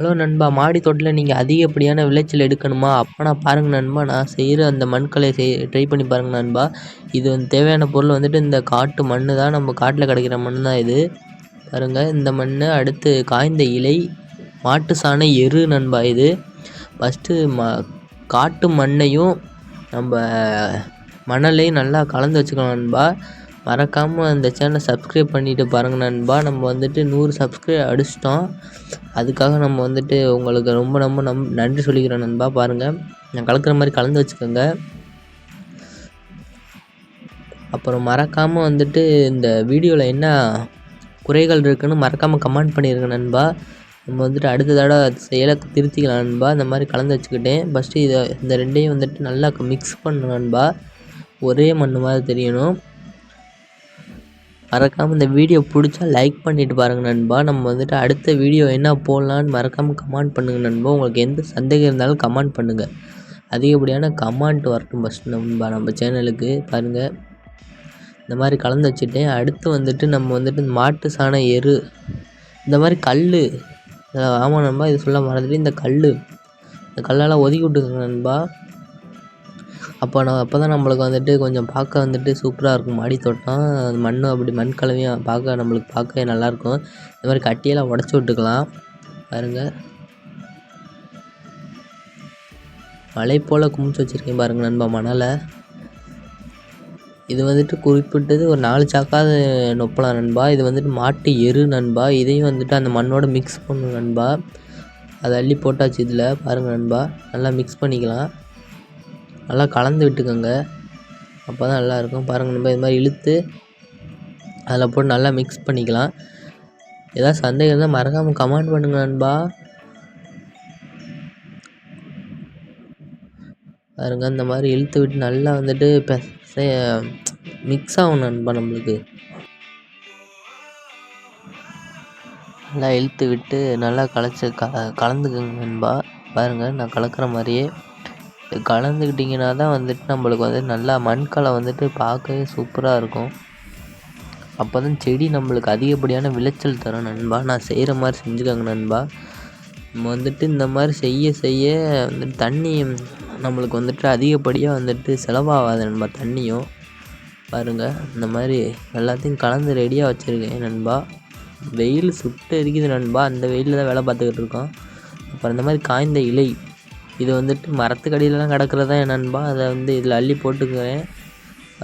Hello நண்பா மாடி தோட்டத்தில் நீங்கள் அதிகப்படியான விளைச்சல் எடுக்கணுமா? அப்போனா பாருங்கள் நண்பா நான் செய்கிற அந்த மண்களை செய் ட்ரை பண்ணி பாருங்கள் நண்பா. இது வந்து தேவையான பொருள் வந்துட்டு இந்த காட்டு மண் தான் நம்ம காட்டில் கிடைக்கிற மண் தான் இது. பாருங்கள் இந்த மண் அடுத்து காய்ந்த இலை மாட்டு சாண எரு நண்பா இது. ஃபஸ்ட்டு ம காட்டு மண்ணையும் நம்ம மணலையும் நல்லா கலந்து வச்சுக்கணும் நண்பா. மறக்காமல் அந்த சேனலை சப்ஸ்கிரைப் பண்ணிவிட்டு பாருங்கள் நண்பா. நம்ம வந்துட்டு நூறு சப்ஸ்கிரைப் அடிச்சிட்டோம். அதுக்காக நம்ம வந்துட்டு உங்களுக்கு ரொம்ப ரொம்ப நம் நன்றி சொல்லிக்கிறோம் நண்பா. பாருங்கள் நான் கலக்கிற மாதிரி கலந்து வச்சுக்கோங்க. அப்புறம் மறக்காமல் வந்துட்டு இந்த வீடியோவில் என்ன குறைகள் இருக்குன்னு மறக்காமல் கமெண்ட் பண்ணிடுங்க நண்பா. நம்ம வந்துட்டு அடுத்த தடவை செயலை திருத்திக்கலாம் நண்பா. இந்த மாதிரி கலந்து வச்சுக்கிட்டேன் ஃபஸ்ட்டு இதை இந்த ரெண்டையும் வந்துட்டு நல்லா மிக்ஸ் பண்ணணும் நண்பா. ஒரே மண் மாதிரி தெரியணும். மறக்காமல் இந்த வீடியோ பிடிச்சா லைக் பண்ணிவிட்டு பாருங்க நண்பா. நம்ம வந்துட்டு அடுத்த வீடியோ என்ன போடலான்னு மறக்காமல் கமெண்ட் பண்ணுங்கள் நண்பா. உங்களுக்கு எந்த சந்தேகம் இருந்தாலும் கமெண்ட் பண்ணுங்கள் அதிகப்படியான கமெண்ட் வரட்டும் ஃபஸ்ட் நண்பா. நம்ம சேனலுக்கு பாருங்கள் இந்த மாதிரி கலந்து வச்சுட்டேன். அடுத்து வந்துட்டு நம்ம வந்துட்டு மாட்டு சாண எரு இந்த மாதிரி கல் ஆமாம் நண்பா இது சொல்ல மறந்துட்டு இந்த கல் இந்த கல்லெல்லாம் ஒதுக்கி விட்டுக்கோங்க நண்பா. அப்போ நான் அப்போ தான் நம்மளுக்கு வந்துட்டு கொஞ்சம் பார்க்க வந்துட்டு சூப்பராக இருக்கும். மாடி தோட்டம் அது மண்ணும் அப்படி மண் கலவையும் பார்க்க நம்மளுக்கு பார்க்கவே நல்லாயிருக்கும். இந்த மாதிரி கட்டியெல்லாம் உடச்சி விட்டுக்கலாம். பாருங்கள் மலை போல் குமிச்சு வச்சுருக்கேன் பாருங்கள் நண்பா மணலை. இது வந்துட்டு குறிப்பிட்டது ஒரு நாலு சாக்காவது நொப்பலாம் நண்பா. இது வந்துட்டு மாட்டு எரு நண்பா. இதையும் வந்துட்டு அந்த மண்ணோட மிக்ஸ் பண்ணணும் நண்பா. அதை அள்ளி போட்டாச்சு இதில். பாருங்கள் நண்பா. நல்லா மிக்ஸ் பண்ணிக்கலாம். நல்லா கலந்து விட்டுக்கோங்க. அப்போ தான் நல்லாயிருக்கும். பாருங்கள் நம்ம இது மாதிரி இழுத்து அதில் போட்டு நல்லா மிக்ஸ் பண்ணிக்கலாம். ஏதாவது சந்தேகம் இருந்தால் மறக்காமல் கமெண்ட் பண்ணுங்கள் நண்பா. பாருங்க இந்த மாதிரி இழுத்து விட்டு நல்லா வந்துட்டு பெசைய மிக்ஸ் ஆகணும் நண்பா நம்மளுக்கு. நல்லா இழுத்து விட்டு நல்லா கலச்சு க கலந்துக்குங்க நண்பா. பாருங்கள் நான் கலக்கிற மாதிரியே. கலந்துக்கிட்டிங்கன்னா தான் வந்துட்டு நம்மளுக்கு வந்து நல்லா மண்கலை வந்துட்டு பார்க்கவே சூப்பராக இருக்கும். அப்போ தான் செடி நம்மளுக்கு அதிகப்படியான விளைச்சல் தரும் நண்பா. நான் செய்கிற மாதிரி செஞ்சுக்கோங்க நண்பா. நம்ம வந்துட்டு இந்த மாதிரி செய்ய செய்ய வந்துட்டு தண்ணி நம்மளுக்கு வந்துட்டு அதிகப்படியாக வந்துட்டு செலவாகாது நண்பா தண்ணியும். பாருங்கள் இந்த மாதிரி எல்லாத்தையும் கலந்து ரெடியாக வச்சுருக்கேன் நண்பா. வெயில் சுட்டு இருக்குது நண்பா. அந்த வெயிலில் தான் வேலை பார்த்துக்கிட்டு இருக்கோம். அப்புறம் இந்த மாதிரி காய்ந்த இலை இது வந்துட்டு மரத்துக்கடியிலலாம் கிடக்கிறது தான் என் நண்பா? அதை வந்து இதில் அள்ளி போட்டுக்குவேன்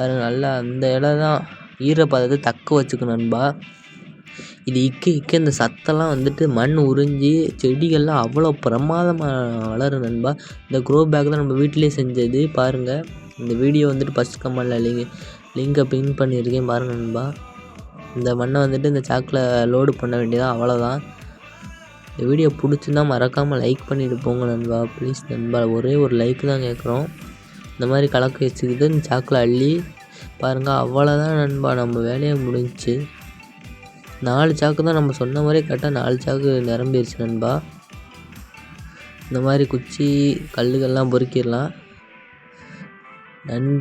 அது நல்லா அந்த இடம் தான். ஈரப்பதத்தை தக்க வச்சுக்கணும் நண்பா. இது இக்க இக்க இந்த சத்தெல்லாம் வந்துட்டு மண் உறிஞ்சி செடிகள்லாம் அவ்வளோ பிரமாதமாக வளரும் நண்பா. இந்த க்ரோ பேக் தான் நம்ம வீட்டிலே செஞ்சது. பாருங்கள் இந்த வீடியோ வந்துட்டு ஃபஸ்ட் கமெண்டில் லிங்க் லிங்கை பின் பண்ணியிருக்கேன் பாருங்கள் நண்பா. இந்த மண்ணை வந்துட்டு இந்த சாக்கில் லோடு பண்ண வேண்டியதான் அவ்வளோதான் இந்த வீடியோ பிடிச்சிருந்தா மறக்காமல் லைக் பண்ணிட்டு போங்க நண்பா. ப்ளீஸ் நண்பா ஒரே ஒரு லைக் தான் கேட்குறோம் இந்த மாதிரி கலக்க வச்சுக்கிட்டு இந்த சாக்கில் அள்ளி பாருங்கள் அவ்வளோதான் நண்பா. நம்ம வேலையை முடிஞ்சிச்சு நாலு சாக்கு தான் நம்ம சொன்ன மாதிரியே கரெக்டாக நாலு சாக்கு நிரம்பிடுச்சு நண்பா. இந்த மாதிரி குச்சி கல்லுகள்லாம் பொறுக்கிடலாம். நன்றி.